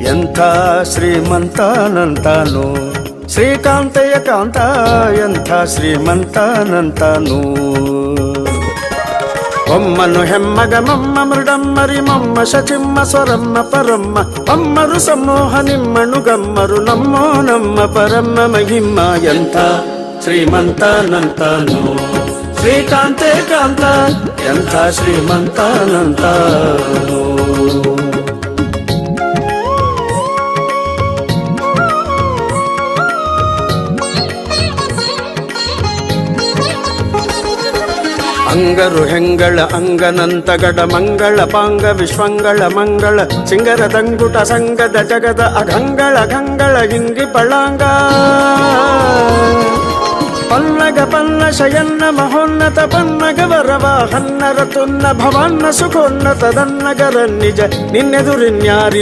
ఎంత శ్రీమంతానంతాను? శ్రీకాంతయ్య కాంత ఎంత శ్రీమంతానంతాను? బొమ్మను హెమ్మగ మమ్మ మృడమ్మరి మమ్మ శచిమ్మ స్వరమ్మ పరమ్మ అమ్మరు సమ్మోహ నిమ్మను గమ్మరు నమ్మో నమ్మ పరమ్మ మహిమ్మ. ఎంత శ్రీమంతానంతాను? శ్రీకాంతే కాంత ఎంత శ్రీమంతానంతాను? ಅಂಗರು ಹೆಂಗಳ ಅಂಗನಂತಗಡ ಮಂಗಳ ಪಾಂಗ ವಿಶ್ವಂಗಳ ಮಂಗಳ ಸಿಂಗರ ದಂಗುಟ ಸಂಗದ ಜಗದ ಅಗಂಗಳ ಗಂಗಳ ಹಿಂಗಿ ಪಳಾಂಗ ಪಲ್ಲಗ ಪಲ್ಲ ಶಯನ್ನ ಮಹೋನ್ನತ ಪನ್ನಗ ವರವ ಹನ್ನರ ತುನ್ನ ಭವನ್ನ ಸುಖೋನ್ನತ ದನ್ನಗರ ನಿಜ ನಿನ್ನೆದುರಿನ್ಯಾರಿ